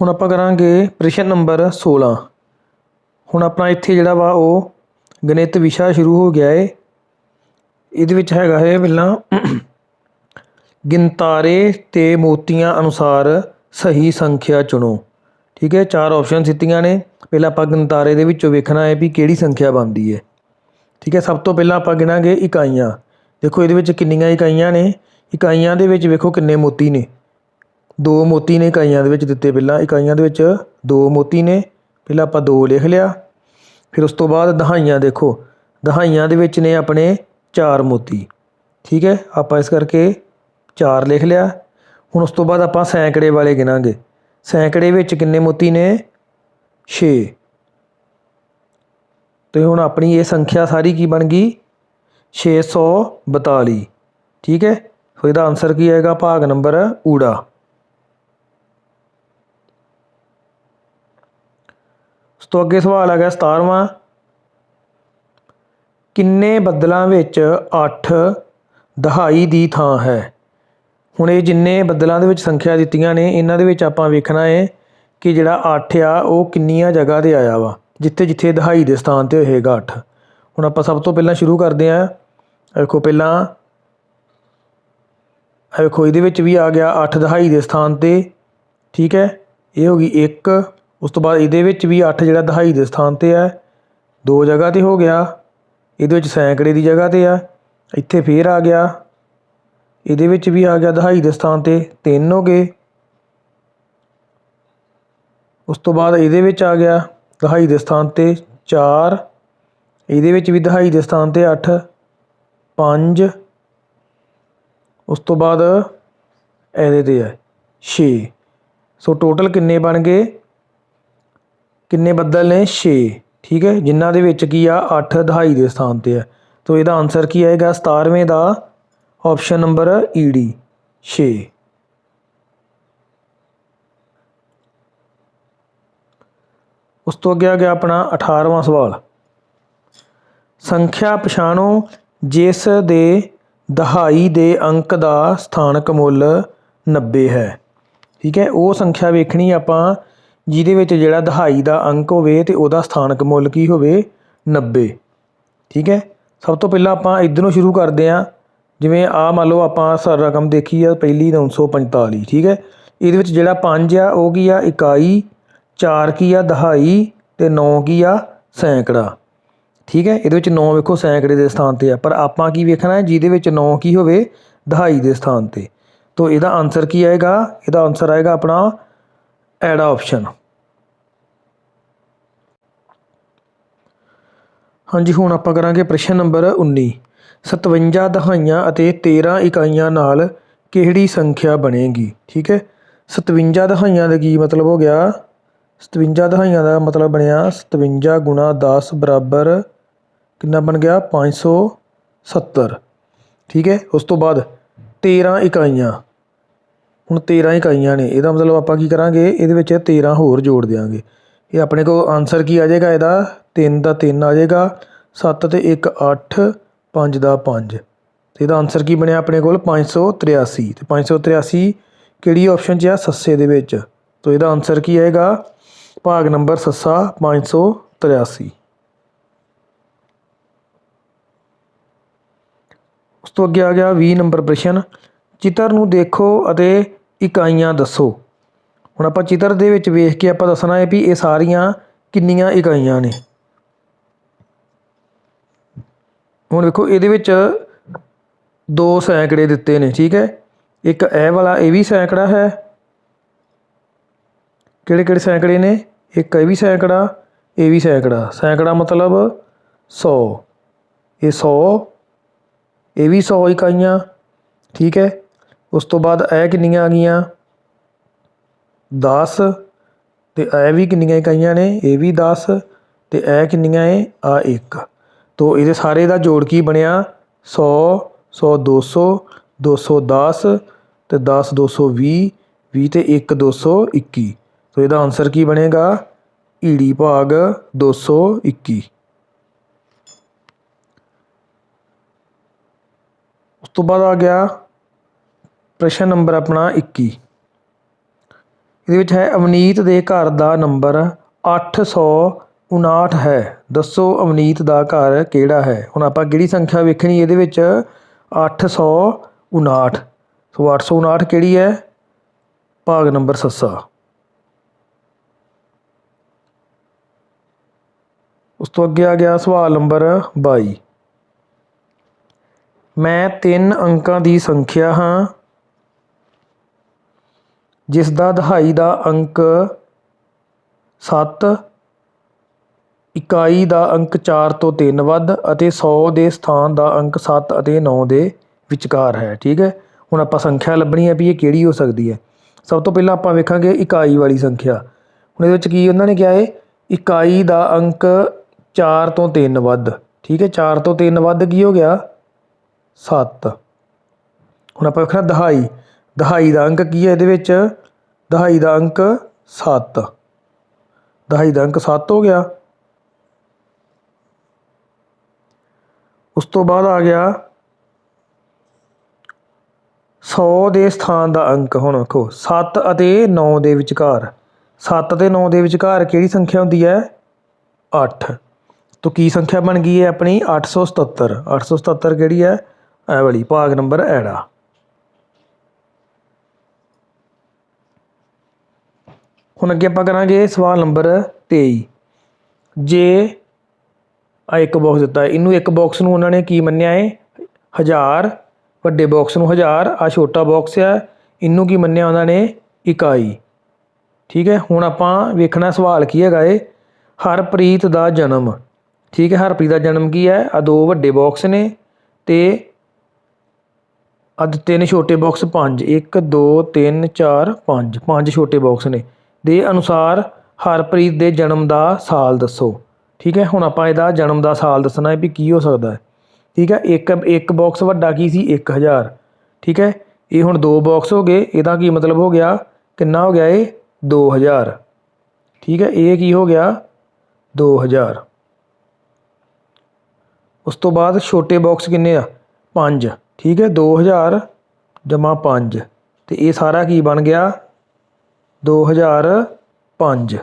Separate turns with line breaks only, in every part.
ਹੁਣ ਆਪਾਂ ਕਰਾਂਗੇ ਪ੍ਰਸ਼ਨ ਨੰਬਰ 16 ਹੁਣ ਆਪਣਾ ਇੱਥੇ ਜਿਹੜਾ ਵਾ ਉਹ ਗਣਿਤ ਵਿਸ਼ਾ ਸ਼ੁਰੂ ਹੋ ਗਿਆ ਏ। ਇਹਦੇ ਵਿੱਚ ਹੈਗਾ ਹੈ ਪਹਿਲਾਂ ਗਿਣਤਾਰੇ ਤੇ ਮੋਤੀਆਂ ਅਨੁਸਾਰ ਸਹੀ ਸੰਖਿਆ ਚੁਣੋ। ਠੀਕ ਹੈ, ਚਾਰ ਆਪਸ਼ਨ ਦਿੱਤੀਆਂ ਨੇ। ਪਹਿਲਾਂ ਆਪਾਂ ਗਿਣਤਾਰੇ ਦੇ ਵਿੱਚੋਂ ਵੇਖਣਾ ਹੈ ਵੀ ਕਿਹੜੀ ਸੰਖਿਆ ਬਣਦੀ ਹੈ। ਠੀਕ ਹੈ, ਸਭ ਤੋਂ ਪਹਿਲਾਂ ਆਪਾਂ ਗਿਣਾਂਗੇ ਇਕਾਈਆਂ। ਦੇਖੋ ਇਹਦੇ ਵਿੱਚ ਕਿੰਨੀਆਂ ਇਕਾਈਆਂ ਨੇ। ਇਕਾਈਆਂ ਦੇ ਵਿੱਚ ਵੇਖੋ ਕਿੰਨੇ ਮੋਤੀ ਨੇ। ਦੋ ਮੋਤੀ ਨੇ ਇਕਾਈਆਂ ਦੇ ਵਿੱਚ ਦਿੱਤੇ ਪਹਿਲਾਂ, ਇਕਾਈਆਂ ਦੇ ਵਿੱਚ ਦੋ ਮੋਤੀ ਨੇ, ਪਹਿਲਾਂ ਆਪਾਂ ਦੋ ਲਿਖ ਲਿਆ। ਫਿਰ ਉਸ ਤੋਂ ਬਾਅਦ ਦਹਾਈਆਂ ਦੇਖੋ। ਦਹਾਈਆਂ ਦੇ ਵਿੱਚ ਨੇ ਆਪਣੇ ਚਾਰ ਮੋਤੀ। ਠੀਕ ਹੈ? ਆਪਾਂ ਇਸ ਕਰਕੇ ਚਾਰ ਲਿਖ ਲਿਆ। ਹੁਣ ਉਸ ਤੋਂ ਬਾਅਦ ਆਪਾਂ ਸੈਂਕੜੇ ਵਾਲੇ ਗਿਣਾਂਗੇ। ਸੈਂਕੜੇ ਵਿੱਚ ਕਿੰਨੇ ਮੋਤੀ ਨੇ? 6 ਤੇ ਹੁਣ ਆਪਣੀ ਇਹ ਸੰਖਿਆ ਸਾਰੀ ਕੀ ਬਣ ਗਈ? 642 ਠੀਕ ਹੈ? ਸੋ ਇਹਦਾ ਆਨਸਰ ਕੀ ਆਏਗਾ? ਭਾਗ ਨੰਬਰ ਊੜਾ। ਤੋਂ ਅੱਗੇ ਸਵਾਲ ਆ ਗਿਆ 17ਵਾਂ ਕਿੰਨੇ ਬੱਦਲਾਂ ਵਿੱਚ 8 ਦਹਾਈ ਦੀ ਥਾਂ ਹੈ? ਹੁਣ ਇਹ ਜਿੰਨੇ ਬੱਦਲਾਂ ਦੇ ਵਿੱਚ ਸੰਖਿਆ ਦਿੱਤੀਆਂ ਨੇ, ਇਹਨਾਂ ਦੇ ਵਿੱਚ ਆਪਾਂ ਵੇਖਣਾ ਹੈ ਕਿ ਜਿਹੜਾ 8 ਆ, ਉਹ ਕਿੰਨੀਆਂ ਜਗ੍ਹਾ ਤੇ ਆਇਆ ਵਾ, ਜਿੱਥੇ ਜਿੱਥੇ ਦਹਾਈ ਦੇ ਸਥਾਨ ਤੇ ਹੋਏਗਾ 8 ਹੁਣ ਆਪਾਂ ਸਭ ਤੋਂ ਪਹਿਲਾਂ ਸ਼ੁਰੂ ਕਰਦੇ ਆਂ ਵੇਖੋ ਪਹਿਲਾਂ ਵੇਖੋ ਇਹਦੇ ਵਿੱਚ ਵੀ ਆ ਗਿਆ 8 ਦਹਾਈ ਦੇ ਸਥਾਨ ਤੇ, ਠੀਕ ਹੈ? ਇਹ ਹੋ ਗਈ 1 ਉਸ ਤੋਂ ਬਾਅਦ ਇਹਦੇ ਵਿੱਚ ਵੀ 8 ਜਿਹੜਾ ਦਹਾਈ ਦੇ ਸਥਾਨ ਤੇ ਹੈ, ਦੋ ਜਗ੍ਹਾ ਤੇ ਹੋ ਗਿਆ, ਇਹਦੇ ਵਿੱਚ ਸੈਂਕੜੇ ਦੀ ਜਗ੍ਹਾ ਤੇ ਆ ਇੱਥੇ ਫੇਰ ਆ ਗਿਆ, ਇਹਦੇ ਵਿੱਚ ਵੀ ਆ ਗਿਆ ਦਹਾਈ ਦੇ ਸਥਾਨ ਤੇ, ਤਿੰਨ ਹੋ ਗਏ। ਉਸ ਤੋਂ ਬਾਅਦ ਇਹਦੇ ਵਿੱਚ ਆ ਗਿਆ ਦਹਾਈ ਦੇ ਸਥਾਨ ਤੇ 4 ਇਹਦੇ ਵਿੱਚ ਵੀ ਦਹਾਈ ਦੇ ਸਥਾਨ ਤੇ 8 5 ਉਸ ਤੋਂ ਬਾਅਦ ਇਹਦੇ ਤੇ ਹੈ 6 ਸੋ ਟੋਟਲ ਕਿੰਨੇ ਬਣ ਗਏ? ਕਿੰਨੇ ਬੱਦਲ ਨੇ? 6 ਠੀਕ ਹੈ? ਜਿਨ੍ਹਾਂ ਦੇ ਵਿੱਚ ਕੀ ਆ? 8 ਦਹਾਈ ਦੇ ਸਥਾਨ ਤੇ ਹੈ। ਤੋ ਇਹਦਾ ਆਨਸਰ ਕੀ ਆਏਗਾ? 17ਵੇਂ ਦਾ ਆਪਸ਼ਨ ਨੰਬਰ ਈਡੀ 6 ਉਸ ਤੋਂ ਅੱਗੇ ਆ ਗਿਆ ਆਪਣਾ 18ਵਾਂ ਸਵਾਲ। ਸੰਖਿਆ ਪਛਾਣੋ, ਜਿਸ ਦੇ ਦਹਾਈ ਦੇ ਅੰਕ ਦਾ ਸਥਾਨਕ ਮੁੱਲ 90 ਹੈ। ਠੀਕ ਹੈ? ਉਹ ਸੰਖਿਆ ਵੇਖਣੀ ਆਪਾਂ। ਜਿਹਦੇ ਵਿੱਚ ਜਿਹੜਾ ਦਹਾਈ ਦਾ ਅੰਕ ਹੋਵੇ ਤੇ ਉਹਦਾ ਸਥਾਨਕ ਮੁੱਲ ਕੀ ਹੋਵੇ? 90 ਠੀਕ ਹੈ? ਸਭ ਤੋਂ ਪਹਿਲਾਂ ਆਪਾਂ ਇਧਰੋਂ ਸ਼ੁਰੂ ਕਰਦੇ ਹਾਂ। ਜਿਵੇਂ ਆ ਮੰਨ ਲਓ ਆਪਾਂ ਸਰ ਰਕਮ ਦੇਖੀ ਆ, ਪਹਿਲੀ 945 ਠੀਕ ਹੈ? ਇਹਦੇ ਵਿੱਚ ਜਿਹੜਾ 5 ਆ, ਉਹ ਕੀ ਆ? ਇਕਾਈ 4 ਕੀ ਆ? ਦਹਾਈ ਤੇ 9 ਕੀ ਆ? ਸੈਂਕੜਾ। ਠੀਕ ਹੈ? ਇਹਦੇ ਵਿੱਚ 9 ਵੇਖੋ ਸੈਂਕੜੇ ਦੇ ਸਥਾਨ ਤੇ ਆ। ਪਰ ਆਪਾਂ ਕੀ ਵੇਖਣਾ ਹੈ? ਜਿਹਦੇ ਵਿੱਚ 9 ਕੀ ਹੋਵੇ? ਦਹਾਈ ਦੇ ਸਥਾਨ ਤੇ। ਤੋ ਇਹਦਾ ਆਨਸਰ ਕੀ ਆਏਗਾ? ਇਹਦਾ ਆਨਸਰ ਆਏਗਾ ਆਪਣਾ ਐਡਾ ਆਪਸ਼ਨ। ਹਾਂਜੀ, ਹੁਣ ਆਪਾਂ ਕਰਾਂਗੇ ਪ੍ਰਸ਼ਨ ਨੰਬਰ 19 57 ਦਹਾਈਆਂ ਅਤੇ 13 ਇਕਾਈਆਂ ਨਾਲ ਕਿਹੜੀ ਸੰਖਿਆ ਬਣੇਗੀ? ਠੀਕ ਹੈ? 57 ਦਹਾਈਆਂ ਦਾ ਕੀ ਮਤਲਬ ਹੋ ਗਿਆ? 57 ਦਹਾਈਆਂ ਦਾ ਮਤਲਬ ਬਣਿਆ 57 ਗੁਣਾ 10 ਬਰਾਬਰ ਕਿੰਨਾ ਬਣ ਗਿਆ? 570 ਠੀਕ ਹੈ? ਉਸ ਤੋਂ ਬਾਅਦ 13 ਇਕਾਈਆਂ। ਹੁਣ 13 ਇਕਾਈਆਂ ਨੇ। ਇਹਦਾ ਮਤਲਬ ਆਪਾਂ ਕੀ ਕਰਾਂਗੇ? ਇਹਦੇ ਵਿੱਚ 13 ਹੋਰ ਜੋੜ ਦਿਆਂਗੇ। ਇਹ ਆਪਣੇ ਕੋਲ ਆਨਸਰ ਕੀ ਆ ਜਾਏਗਾ ਇਹਦਾ? 3 ਦਾ 3 ਆ ਜਾਏਗਾ। 7 ਤੇ 1 8 5 ਦਾ 5 ਤੇ ਇਹਦਾ ਆਨਸਰ ਕੀ ਬਣਿਆ ਆਪਣੇ ਕੋਲ? 583 ਤੇ 583 ਕਿਹੜੀ ਆਪਸ਼ਨ 'ਚ ਆ? ਸੱਸੇ ਦੇ ਵਿੱਚ। ਤੋ ਇਹਦਾ ਆਨਸਰ ਕੀ ਆਏਗਾ? ਭਾਗ ਨੰਬਰ ਸੱਸਾ 583 ਉਸ ਤੋਂ ਅੱਗੇ ਆ ਗਿਆ 20 ਨੰਬਰ ਪ੍ਰਸ਼ਨ। ਚਿੱਤਰ ਨੂੰ ਦੇਖੋ ਅਤੇ ਇਕਾਈਆਂ ਦੱਸੋ। ਹੁਣ ਆਪਾਂ ਚਿੱਤਰ ਦੇ ਵਿੱਚ ਵੇਖ ਕੇ ਆਪਾਂ ਦੱਸਣਾ ਹੈ ਵੀ ਇਹ ਸਾਰੀਆਂ ਕਿੰਨੀਆਂ ਇਕਾਈਆਂ ਨੇ। ਹੁਣ ਵੇਖੋ, ਇਹਦੇ ਵਿੱਚ ਦੋ ਸੈਂਕੜੇ ਦਿੱਤੇ ਨੇ, ਠੀਕ ਹੈ? ਇੱਕ ਇਹ ਵਾਲਾ, ਇਹ ਵੀ ਸੈਂਕੜਾ ਹੈ। ਕਿਹੜੇ ਕਿਹੜੇ ਸੈਂਕੜੇ ਨੇ? ਇੱਕ ਇਹ ਵੀ ਸੈਂਕੜਾ, ਇਹ ਵੀ ਸੈਂਕੜਾ। ਸੈਂਕੜਾ ਮਤਲਬ 100 ਇਹ 100 ਇਹ ਵੀ 100 ਇਕਾਈਆਂ, ਠੀਕ ਹੈ? ਉਸ ਤੋਂ ਬਾਅਦ ਇਹ ਕਿੰਨੀਆਂ ਆ ਗਈਆਂ? 10 ਤੇ ਇਹ ਵੀ ਕਿੰਨੀਆਂ ਇਕਾਈਆਂ ਨੇ? ਇਹ ਵੀ 10 ਤੇ ਇਹ ਕਿੰਨੀਆਂ ਏ? ਆ 1 ਤੋ ਇਹਦੇ ਸਾਰੇ ਦਾ ਜੋੜ ਕੀ ਬਣਿਆ? 100 100 200 210 ਤੇ 10 220 20 ਤੇ 1 221 ਤੋ ਇਹਦਾ ਆਨਸਰ ਕੀ ਬਣੇਗਾ? ਈੜੀ ਭਾਗ 221 ਉਸ ਤੋਂ ਬਾਅਦ ਆ ਗਿਆ ਪ੍ਰਸ਼ਨ ਨੰਬਰ ਆਪਣਾ 21 ਇਹਦੇ ਵਿੱਚ ਹੈ, ਅਵਨੀਤ ਦੇ ਘਰ ਦਾ ਨੰਬਰ 859 ਹੈ। ਦੱਸੋ ਅਵਨੀਤ ਦਾ ਘਰ ਕਿਹੜਾ ਹੈ? ਹੁਣ ਆਪਾਂ ਕਿਹੜੀ ਸੰਖਿਆ ਵੇਖਣੀ, ਇਹਦੇ ਵਿੱਚ 859 ਸੋ 859 ਕਿਹੜੀ ਹੈ? ਭਾਗ ਨੰਬਰ ਸੱਸਾ। ਉਸ ਤੋਂ ਅੱਗੇ ਆ ਗਿਆ ਸਵਾਲ ਨੰਬਰ 22 ਮੈਂ ਤਿੰਨ ਅੰਕਾਂ ਦੀ ਸੰਖਿਆ ਹਾਂ। ਜਿਸ ਦਾ ਦਹਾਈ ਦਾ ਅੰਕ ਸੱਤ, ਇਕਾਈ ਦਾ ਅੰਕ ਚਾਰ ਤੋਂ ਤਿੰਨ ਵੱਧ ਅਤੇ ਸੌ ਦੇ ਸਥਾਨ ਦਾ ਅੰਕ ਸੱਤ ਅਤੇ ਨੌ ਦੇ ਵਿਚਕਾਰ ਹੈ, ਠੀਕ ਹੈ? ਹੁਣ ਆਪਾਂ ਸੰਖਿਆ ਲੱਭਣੀ ਹੈ ਵੀ ਇਹ ਕਿਹੜੀ ਹੋ ਸਕਦੀ ਹੈ। ਸਭ ਤੋਂ ਪਹਿਲਾਂ ਆਪਾਂ ਵੇਖਾਂਗੇ ਇਕਾਈ ਵਾਲੀ ਸੰਖਿਆ। ਹੁਣ ਇਹਦੇ ਵਿੱਚ ਕੀ ਉਹਨਾਂ ਨੇ ਕਿਹਾ ਹੈ? ਇਕਾਈ ਦਾ ਅੰਕ 4 ਤੋਂ 3 ਵੱਧ, ਠੀਕ ਹੈ? 4 ਤੋਂ 3 ਵੱਧ ਕੀ ਹੋ ਗਿਆ? 7 ਹੁਣ ਆਪਾਂ ਵੇਖਣਾ ਦਹਾਈ। ਦਹਾਈ ਦਾ ਅੰਕ ਕੀ ਹੈ ਇਹਦੇ ਵਿੱਚ? ਦਹਾਈ ਦਾ ਅੰਕ 7 ਦਹਾਈ ਦਾ ਅੰਕ 7 ਹੋ ਗਿਆ। ਉਸ ਤੋਂ ਬਾਅਦ ਆ ਗਿਆ 100 ਦੇ ਸਥਾਨ ਦਾ ਅੰਕ। ਹੁਣ ਵੇਖੋ 7 ਅਤੇ 9 ਦੇ ਵਿਚਕਾਰ। 7 ਅਤੇ 9 ਦੇ ਵਿਚਕਾਰ ਕਿਹੜੀ ਸੰਖਿਆ ਹੁੰਦੀ ਹੈ? 8 ਤੋਂ ਕੀ ਸੰਖਿਆ ਬਣ ਗਈ ਹੈ ਆਪਣੀ? 877 877 ਕਿਹੜੀ ਹੈ? ਇਹ ਵਾਲੀ, ਭਾਗ ਨੰਬਰ ਐੜਾ। ਹੁਣ ਅੱਗੇ ਆਪਾਂ ਕਰਾਂਗੇ ਸਵਾਲ ਨੰਬਰ 23 ਜੇ ਆ ਇੱਕ ਬਾਕਸ ਦਿੱਤਾ ਇਹਨੂੰ ਇੱਕ ਬਾਕਸ ਨੂੰ ਉਹਨਾਂ ਨੇ ਕੀ ਮੰਨਿਆ ਹੈ? 1000 ਵੱਡੇ ਬਾਕਸ ਨੂੰ 1000 ਆ ਛੋਟਾ ਬਾਕਸ ਹੈ ਇਹਨੂੰ ਕੀ ਮੰਨਿਆ ਉਹਨਾਂ ਨੇ? ਇਕਾਈ। ਠੀਕ ਹੈ, ਹੁਣ ਆਪਾਂ ਵੇਖਣਾ ਸਵਾਲ ਕੀ ਹੈਗਾ ਏ ਹਰਪ੍ਰੀਤ ਦਾ ਜਨਮ। ਠੀਕ ਹੈ, ਹਰਪ੍ਰੀਤ ਦਾ ਜਨਮ ਕੀ ਹੈ? ਆ ਦੋ ਵੱਡੇ ਬਾਕਸ ਨੇ ਤੇ ਅੱਧ ਤਿੰਨ ਛੋਟੇ ਬਾਕਸ 5 1 2 3 4 5 ਪੰਜ ਛੋਟੇ ਬਾਕਸ ਨੇ। ਦੇ ਅਨੁਸਾਰ ਹਰਪ੍ਰੀਤ ਦੇ ਜਨਮ ਦਾ ਸਾਲ ਦੱਸੋ। ਠੀਕ ਹੈ, ਹੁਣ ਆਪਾਂ ਇਹਦਾ ਜਨਮ ਦਾ ਸਾਲ ਦੱਸਣਾ ਹੈ ਵੀ ਕੀ ਹੋ ਸਕਦਾ ਹੈ। ਠੀਕ ਹੈ, ਇੱਕ ਇੱਕ ਬਾਕਸ ਵੱਡਾ ਕੀ ਸੀ? 1000 ਠੀਕ ਹੈ, ਇਹ ਹੁਣ ਦੋ ਬਾਕਸ ਹੋ ਗਏ, ਇਹਦਾ ਕੀ ਮਤਲਬ ਹੋ ਗਿਆ? ਕਿੰਨਾ ਹੋ ਗਿਆ ਇਹ? 2000 ਠੀਕ ਹੈ, ਇਹ ਕੀ ਹੋ ਗਿਆ? 2000 ਉਸ ਤੋਂ ਬਾਅਦ ਛੋਟੇ ਬਾਕਸ ਕਿੰਨੇ ਆ? 5 ਠੀਕ ਹੈ 2000 ਜਮਾ 5 ਤੇ ਇਹ ਸਾਰਾ ਕੀ ਬਣ ਗਿਆ? ਦੋ 2005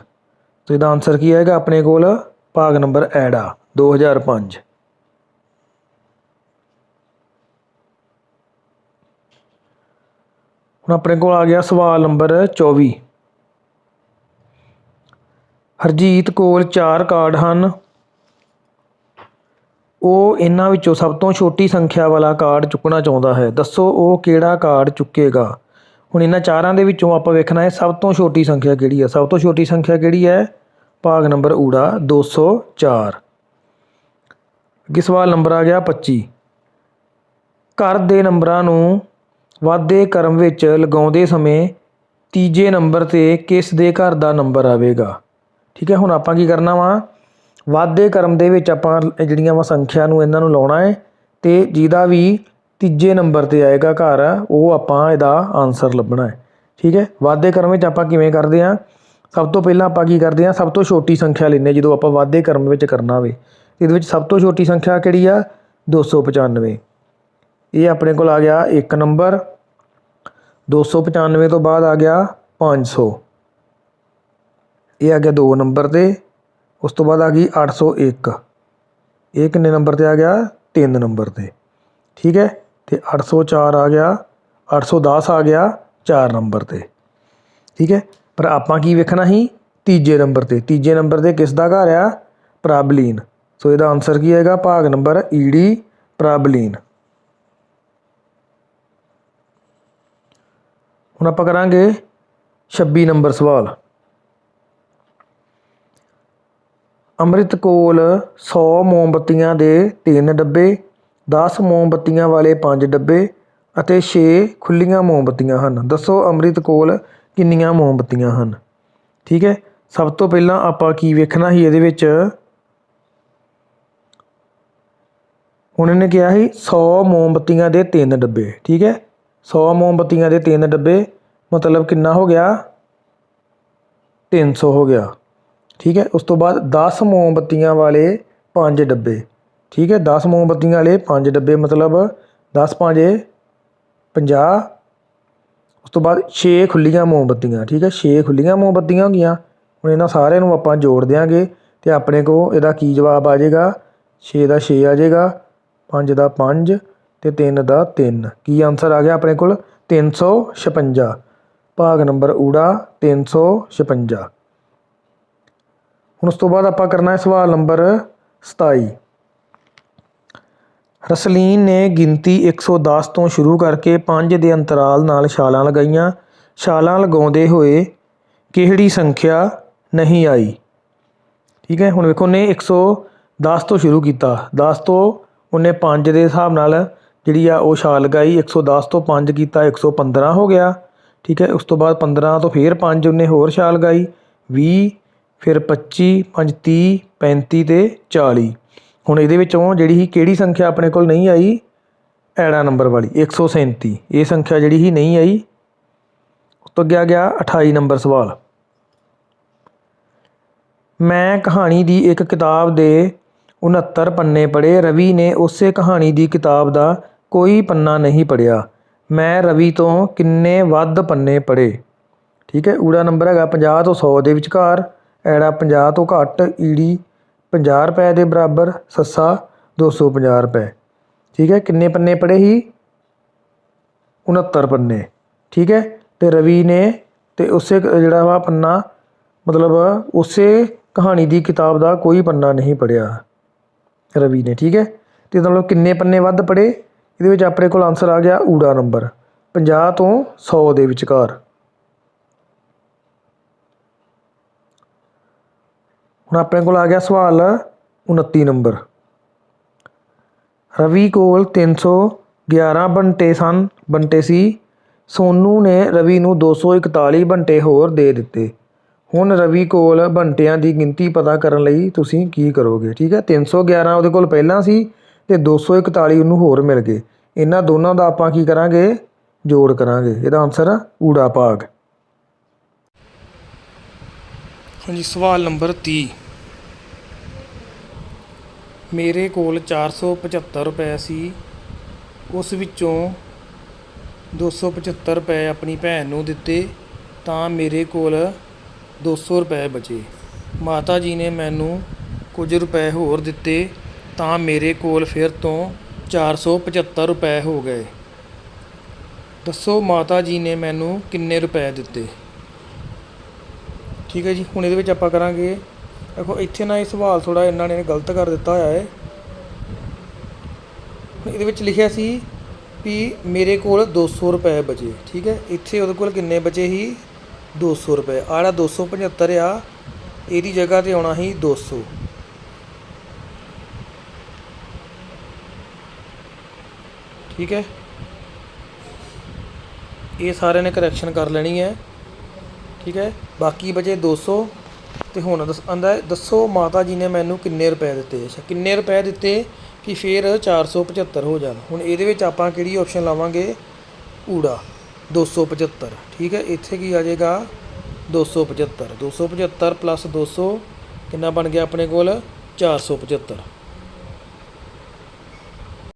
ਤੇ ਇਹਦਾ ਆਨਸਰ ਕੀ ਆਏਗਾ ਆਪਣੇ ਕੋਲ? ਭਾਗ ਨੰਬਰ ਐੜਾ 2005 ਹੁਣ ਆਪਣੇ ਕੋਲ ਆ ਗਿਆ ਸਵਾਲ ਨੰਬਰ 24 ਹਰਜੀਤ ਕੋਲ 4 ਕਾਰਡ ਹਨ। ਉਹ ਇਹਨਾਂ ਵਿੱਚੋਂ ਸਭ ਤੋਂ ਛੋਟੀ ਸੰਖਿਆ ਵਾਲਾ ਕਾਰਡ ਚੁੱਕਣਾ ਚਾਹੁੰਦਾ ਹੈ। ਦੱਸੋ ਉਹ ਕਿਹੜਾ ਕਾਰਡ ਚੁੱਕੇਗਾ? ਹੁਣ ਇਹਨਾਂ ਚਾਰਾਂ ਦੇ ਵਿੱਚੋਂ ਆਪਾਂ ਵੇਖਣਾ ਹੈ ਸਭ ਤੋਂ ਛੋਟੀ ਸੰਖਿਆ ਕਿਹੜੀ ਹੈ ਸਭ ਤੋਂ ਛੋਟੀ ਸੰਖਿਆ ਕਿਹੜੀ ਹੈ? ਭਾਗ ਨੰਬਰ ਊੜਾ 204 ਅੱਗੇ ਸਵਾਲ ਨੰਬਰ ਆ ਗਿਆ 25 ਘਰ ਦੇ ਨੰਬਰਾਂ ਨੂੰ ਵਾਧੇ ਕਰਮ ਵਿੱਚ ਲਗਾਉਂਦੇ ਸਮੇਂ ਤੀਜੇ ਨੰਬਰ ਤੇ ਕਿਸ ਦੇ ਘਰ ਦਾ ਨੰਬਰ ਆਵੇਗਾ? ਠੀਕ ਹੈ, ਹੁਣ ਆਪਾਂ ਕੀ ਕਰਨਾ ਵਾ? ਵਾਧੇ ਕਰਮ ਦੇ ਵਿੱਚ ਆਪਾਂ ਜਿਹੜੀਆਂ ਵਾ ਸੰਖਿਆ ਨੂੰ ਇਹਨਾਂ ਨੂੰ ਲਾਉਣਾ ਹੈ ਤੇ ਜਿਹਦਾ ਵੀ ਤੀਜੇ ਨੰਬਰ ਤੇ ਆਏਗਾ ਘਰ, ਉਹ ਆਪਾਂ ਇਹਦਾ ਆਨਸਰ ਲੱਭਣਾ ਹੈ। ਠੀਕ ਹੈ? ਵਾਧੇ ਕਰਮ ਵਿੱਚ ਆਪਾਂ ਕਿਵੇਂ ਕਰਦੇ ਆ ਸਭ ਤੋਂ ਪਹਿਲਾਂ ਆਪਾਂ ਕੀ ਕਰਦੇ ਆ ਸਭ ਤੋਂ ਛੋਟੀ ਸੰਖਿਆ ਲੈਂਦੇ ਜਦੋਂ ਆਪਾਂ ਵਾਧੇ ਕਰਮ ਵਿੱਚ ਕਰਨਾ ਹੋਵੇ। ਇਹਦੇ ਵਿੱਚ ਸਭ ਤੋਂ ਛੋਟੀ ਸੰਖਿਆ ਕਿਹੜੀ ਆ? 295 ਇਹ ਆਪਣੇ ਕੋਲ ਆ ਗਿਆ 1 ਨੰਬਰ। 295 ਤੋਂ ਬਾਅਦ ਆ ਗਿਆ 500 ਇਹ ਆ ਗਿਆ 2 ਨੰਬਰ ਤੇ। ਉਸ ਤੋਂ ਬਾਅਦ ਆ ਗਈ 801 ਇਹ ਕਿੰਨੇ ਨੰਬਰ ਤੇ ਆ ਗਿਆ? 3 ਨੰਬਰ ਤੇ। ਠੀਕ ਹੈ? ਅਤੇ ਅੱਠ ਸੌ ਚਾਰ ਆ ਗਿਆ 810 ਆ ਗਿਆ ਚਾਰ ਨੰਬਰ ਤੇ। ਠੀਕ ਹੈ? ਪਰ ਆਪਾਂ ਕੀ ਵੇਖਣਾ ਸੀ? ਤੀਜੇ ਨੰਬਰ ਤੇ। ਤੀਜੇ ਨੰਬਰ ਤੇ ਕਿਸ ਦਾ ਘਰ ਆ? ਪ੍ਰਾਬਲੀਨ। ਸੋ ਇਹਦਾ ਆਨਸਰ ਕੀ ਆਏਗਾ? ਭਾਗ ਨੰਬਰ ਈਡੀ ਪ੍ਰਾਬਲੀਨ। ਹੁਣ ਆਪਾਂ ਕਰਾਂਗੇ 26 ਨੰਬਰ ਸਵਾਲ। ਅੰਮ੍ਰਿਤ ਕੋਲ 100 ਮੋਮਬੱਤੀਆਂ ਦੇ 3 ਡੱਬੇ ਦਸ ਮੋਮਬੱਤੀਆਂ ਵਾਲੇ ਪੰਜ ਡੱਬੇ ਅਤੇ ਛੇ ਖੁੱਲ੍ਹੀਆਂ ਮੋਮਬੱਤੀਆਂ ਹਨ। ਦੱਸੋ ਅੰਮ੍ਰਿਤ ਕੋਲ ਕਿੰਨੀਆਂ ਮੋਮਬੱਤੀਆਂ ਹਨ? ਠੀਕ ਹੈ। ਸਭ ਤੋਂ ਪਹਿਲਾਂ ਆਪਾਂ ਕੀ ਵੇਖਣਾ ਸੀ ਇਹਦੇ ਵਿੱਚ? ਹੁਣ ਇਹਨੇ ਕਿਹਾ ਸੀ 100 ਮੋਮਬੱਤੀਆਂ ਦੇ ਤਿੰਨ ਡੱਬੇ। ਠੀਕ ਹੈ। 100 ਮੋਮਬੱਤੀਆਂ ਦੇ ਤਿੰਨ ਡੱਬੇ ਮਤਲਬ ਕਿੰਨਾ ਹੋ ਗਿਆ? 300 ਹੋ ਗਿਆ। ਠੀਕ ਹੈ। ਉਸ ਤੋਂ ਬਾਅਦ 10 ਮੋਮਬੱਤੀਆਂ ਵਾਲੇ 5 ਡੱਬੇ। ਠੀਕ ਹੈ 10 ਮੋਮਬੱਤੀਆਂ ਵਾਲੇ 5 ਡੱਬੇ ਮਤਲਬ 10 5 50 ਉਸ ਤੋਂ ਬਾਅਦ 6 ਖੁੱਲੀਆਂ ਮੋਮਬੱਤੀਆਂ, ਠੀਕ ਹੈ 6 ਖੁੱਲੀਆਂ ਮੋਮਬੱਤੀਆਂ ਹੋ ਗਈਆਂ ਹੁਣ ਇਹਨਾਂ ਸਾਰਿਆਂ ਨੂੰ ਆਪਾਂ ਜੋੜ ਦਿਆਂਗੇ ਤੇ ਆਪਣੇ ਕੋਲ ਇਹਦਾ ਕੀ ਜਵਾਬ ਆ ਜਾਏਗਾ? 6 ਦਾ 6 ਆ ਜਾਏਗਾ 5 ਦਾ 5 ਤੇ 3 ਦਾ 3 ਕੀ ਆਨਸਰ ਆ ਗਿਆ ਆਪਣੇ ਕੋਲ? 356 ਭਾਗ ਨੰਬਰ ਊੜਾ 356 ਹੁਣ ਉਸ ਤੋਂ ਬਾਅਦ ਆਪਾਂ ਕਰਨਾ ਹੈ ਸਵਾਲ ਨੰਬਰ 27 ਰਸਲੀਨ ਨੇ ਗਿਣਤੀ 110 ਤੋਂ ਸ਼ੁਰੂ ਕਰਕੇ 5 ਦੇ ਅੰਤਰਾਲ ਨਾਲ ਛਾਲਾਂ ਲਗਾਈਆਂ। ਛਾਲਾਂ ਲਗਾਉਂਦੇ ਹੋਏ ਕਿਹੜੀ ਸੰਖਿਆ ਨਹੀਂ ਆਈ? ਠੀਕ ਹੈ, ਹੁਣ ਵੇਖੋ ਨੇ 110 ਤੋਂ ਸ਼ੁਰੂ ਕੀਤਾ। 10 ਤੋਂ ਉਹਨੇ 5 ਦੇ ਹਿਸਾਬ ਨਾਲ ਜਿਹੜੀ ਆ ਉਹ ਛਾਲ ਲਗਾਈ। 110 ਤੋਂ 5 ਕੀਤਾ 115 ਹੋ ਗਿਆ। ਠੀਕ ਹੈ, ਉਸ ਤੋਂ ਬਾਅਦ 15 ਤੋਂ ਫਿਰ 5 ਉਹਨੇ ਹੋਰ ਛਾਲ ਲਗਾਈ। 20 ਫਿਰ 25 5 30 35 ਤੇ 40 ਹੁਣ ਇਹਦੇ ਵਿੱਚੋਂ ਜਿਹੜੀ ਹੀ ਕਿਹੜੀ ਸੰਖਿਆ ਆਪਣੇ ਕੋਲ ਨਹੀਂ ਆਈ? ਐੜਾ ਨੰਬਰ ਵਾਲੀ 137 ਇਹ ਸੰਖਿਆ ਜਿਹੜੀ ਹੀ ਨਹੀਂ ਆਈ। ਉਸ ਤੋਂ ਅੱਗੇ ਗਿਆ 28 ਨੰਬਰ ਸਵਾਲ। ਮੈਂ ਕਹਾਣੀ ਦੀ ਇੱਕ ਕਿਤਾਬ ਦੇ 69 ਪੰਨੇ ਪੜ੍ਹੇ, ਰਵੀ ਨੇ ਉਸੇ ਕਹਾਣੀ ਦੀ ਕਿਤਾਬ ਦਾ ਕੋਈ ਪੰਨਾ ਨਹੀਂ ਪੜ੍ਹਿਆ। ਮੈਂ ਰਵੀ ਤੋਂ ਕਿੰਨੇ ਵੱਧ ਪੰਨੇ ਪੜ੍ਹੇ? ਠੀਕ ਹੈ, ਊੜਾ ਨੰਬਰ ਹੈਗਾ 50 ਤੋਂ 100 ਦੇ ਵਿਚਕਾਰ, ਐੜਾ 50 ਤੋਂ ਘੱਟ, ਈੜੀ 50 ਰੁਪਏ ਦੇ ਬਰਾਬਰ ਸੱਸਾ 250 ਰੁਪਏ। ਠੀਕ ਹੈ, ਕਿੰਨੇ ਪੰਨੇ ਪੜ੍ਹੇ ਸੀ? 69 ਪੰਨੇ। ਠੀਕ ਹੈ, ਤੇ ਰਵੀ ਨੇ ਤੇ ਉਸੇ ਜਿਹੜਾ ਵਾ ਪੰਨਾ, ਮਤਲਬ ਉਸੇ ਕਹਾਣੀ ਦੀ ਕਿਤਾਬ ਦਾ ਕੋਈ ਪੰਨਾ ਨਹੀਂ ਪੜਿਆ ਰਵੀ ਨੇ। ਠੀਕ ਹੈ, ਤੇ ਮਤਲਬ ਕਿੰਨੇ ਪੰਨੇ ਵੱਧ ਪੜੇ ਇਹਦੇ ਵਿੱਚ ਆਪਣੇ ਕੋਲ ਆਨਸਰ ਆ ਗਿਆ ਊੜਾ ਨੰਬਰ 50 ਤੋਂ 100 ਦੇ ਵਿਚਕਾਰ। ਹੁਣ ਆਪਣੇ ਕੋਲ ਆ ਗਿਆ ਸਵਾਲ 29 ਨੰਬਰ। ਰਵੀ ਕੋਲ 311 ਬੰਟੇ ਸਨ, ਬੰਟੇ ਸੀ। ਸੋਨੂ ਨੇ ਰਵੀ ਨੂੰ 241 ਬੰਟੇ ਹੋਰ ਦੇ ਦਿੱਤੇ। ਹੁਣ ਰਵੀ ਕੋਲ ਬੰਟਿਆਂ ਦੀ ਗਿਣਤੀ ਪਤਾ ਕਰਨ ਲਈ ਤੁਸੀਂ ਕੀ ਕਰੋਗੇ, ਠੀਕ ਹੈ? 311 ਉਹਦੇ ਕੋਲ ਪਹਿਲਾਂ ਸੀ ਤੇ 241 ਉਹਨੂੰ ਹੋਰ ਮਿਲ ਗਏ। ਇਹਨਾਂ ਦੋਨਾਂ ਦਾ ਆਪਾਂ ਕੀ ਕਰਾਂਗੇ? ਜੋੜ ਕਰਾਂਗੇ। ਇਹਦਾ ਆਨਸਰ ਆ ਊੜਾ ਭਾਗ। ਹਾਂਜੀ, ਸਵਾਲ ਨੰਬਰ 30 ਮੇਰੇ ਕੋਲ 475 ਰੁਪਏ ਸੀ। ਉਸ ਵਿੱਚੋਂ 275 ਰੁਪਏ ਆਪਣੀ ਭੈਣ ਨੂੰ ਦਿੱਤੇ ਤਾਂ ਮੇਰੇ ਕੋਲ ਦੋ ਸੌ ਰੁਪਏ ਬਚੇ। ਮਾਤਾ ਜੀ ਨੇ ਮੈਨੂੰ ਕੁਝ ਰੁਪਏ ਹੋਰ ਦਿੱਤੇ ਤਾਂ ਮੇਰੇ ਕੋਲ ਫਿਰ ਤੋਂ 475 ਰੁਪਏ ਹੋ ਗਏ। ਦੱਸੋ ਮਾਤਾ ਜੀ ਨੇ ਮੈਨੂੰ ਕਿੰਨੇ ਰੁਪਏ ਦਿੱਤੇ? ਠੀਕ ਹੈ ਜੀ, ਹੁਣ ਇਹਦੇ ਵਿੱਚ ਆਪਾਂ ਕਰਾਂਗੇ ਦੇਖੋ, ਇੱਥੇ ਨਾ ਇਹ ਸਵਾਲ ਥੋੜਾ ਇਹਨਾਂ ਨੇ ਗਲਤ ਕਰ ਦਿੱਤਾ ਹੋਇਆ ਹੈ। ਇਹਦੇ ਵਿੱਚ ਲਿਖਿਆ ਸੀ ਵੀ ਮੇਰੇ ਕੋਲ 200 ਰੁਪਏ ਬਚੇ, ਠੀਕ ਹੈ? ਇੱਥੇ ਉਹਦੇ ਕੋਲ ਕਿੰਨੇ ਬਚੇ ਸੀ? 200 ਰੁਪਏ। ਆਹ ਜਿਹੜਾ 275 ਆ, ਇਹਦੀ ਜਗ੍ਹਾ ਤੇ ਆਉਣਾ ਸੀ 200 ਠੀਕ ਹੈ? ਇਹ ਸਾਰਿਆਂ ਨੇ ਕਰੈਕਸ਼ਨ ਕਰ ਲੈਣੀ ਹੈ। ਠੀਕ ਹੈ? ਬਾਕੀ ਬਚੇ 200 ਤੇ ਹੁਣ ਦੱਸ ਆਂਦਾ ਦੱਸੋ ਮਾਤਾ ਜੀ ਨੇ ਮੈਨੂੰ ਕਿੰਨੇ ਰੁਪਏ ਦਿੱਤੇ? ਅੱਛਾ, ਕਿੰਨੇ ਰੁਪਏ ਦਿੱਤੇ ਕਿ ਫਿਰ 475 ਹੋ ਜਾਣ? ਹੁਣ ਇਹਦੇ ਵਿੱਚ ਆਪਾਂ ਕਿਹੜੀ ਆਪਸ਼ਨ ਲਾਵਾਂਗੇ? ਊੜਾ 275 ਠੀਕ ਹੈ? ਇੱਥੇ ਕੀ ਆ ਜਾਏਗਾ? 275 275 ਪਲੱਸ 200 ਕਿੰਨਾ ਬਣ ਗਿਆ ਆਪਣੇ ਕੋਲ? 475